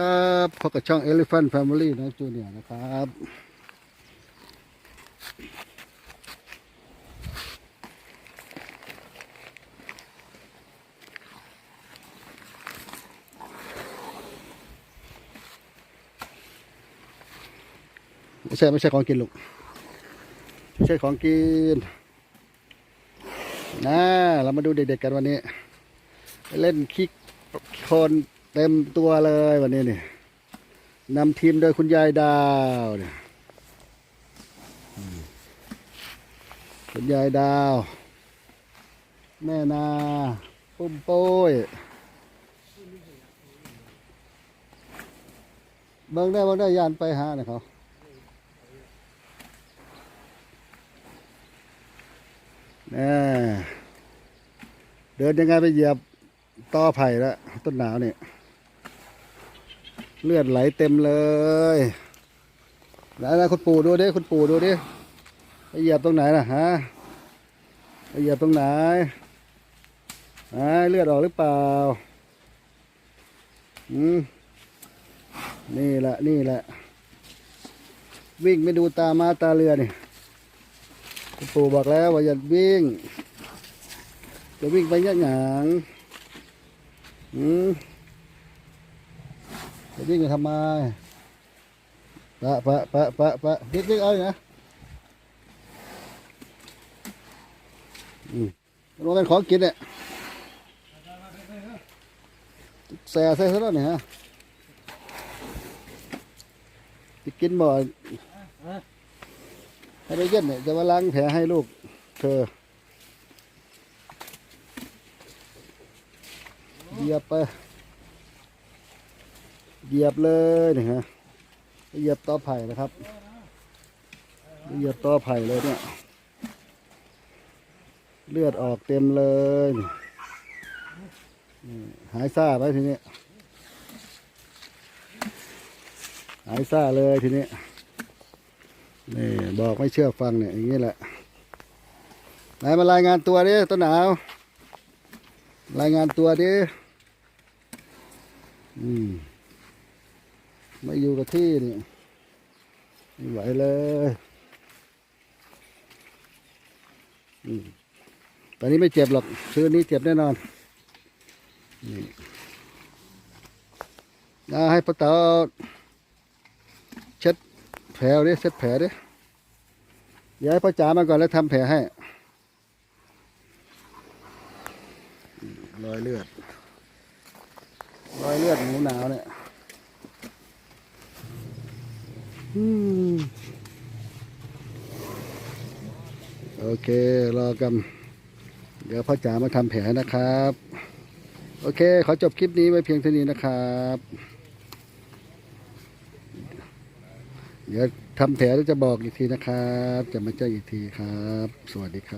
ครับพบกับช่อง Elephant Family นะจูเนียร์นะครับ ไม่ใช่ไม่ใช่ของกินลูกไม่ใช่ของกินนะเรามาดูเด็กๆกันวันนี้ เล่นคิกคน เต็มตัวเลยวันนี้นี่นำทีมโดยคุณยายดาวเนี่ยคุณยายดาว แม่นา ปุ้มโป้ยเบิ่งได้เบิ่งได้ยานไปหาเนี่ยเขาแน่เดินยังไงไปเหยียบต่อไผ่แล้วต้นหนาวเนี่ย เลือดไหลเต็มเลยแล้วนะคุณปู่ดูดิคุณปู่ดูดิไปเหยียบตรงไหนนะฮะไปเหยียบตรงไหนฮะเลือดออกหรือเปล่าอืมนี่แหละนี่แหละ วิ่งไม่ดูตามาตาเรือนี่คุณปู่บอกแล้วว่าอย่าวิ่ง จะวิ่งไปยักหยางอืม จะวิ่งไปทำไมปะปะปะปะปะวิ่งวิ่งเอาอยู่นะอืมมันเป็นของกินเนี่ยแซ่ใส่ซะแล้วเนี่ยฮะจะกินบ่อยให้ได้เย็นเนี่ยจะมาล้างแผลให้ลูกเธอเหยียบไป เหยียบเลยนี่ฮะเหยียบต่อไผ่นะครับเหยียบต่อไผ่เลยเนี่ย เลือดออกเต็มเลยนหายซ่าไปทีนี้ หายซ่าเลยทีนี้นี่บอกไม่เชื่อฟังเนี่ยอย่างนี้แหละไหนมารายงานตัวดิต้นหนาว รายงานตัวดิอืม ไม่อยู่กับที่นี่ไม่ไหวเลยตอนนี้ไม่เจ็บหรอกคืนนี้เจ็บแน่นอนนี่นะให้ป้าเต๋าเช็ดแผลดิเช็ดแผลดิเดี๋ยวให้ป้าจ๋ามาก่อนแล้วทำแผลให้รอยเลือดรอยเลือดหมูหนาวเนี่ย อืม โอเค รอกัน เดี๋ยวพ่อจ๋ามาทำแผลนะครับ โอเค ขอจบคลิปนี้ไว้เพียงเท่านี้นะครับ เดี๋ยวทำแผลแล้วจะบอกอีกทีนะครับ จะมาเจออีกทีครับ สวัสดีครับ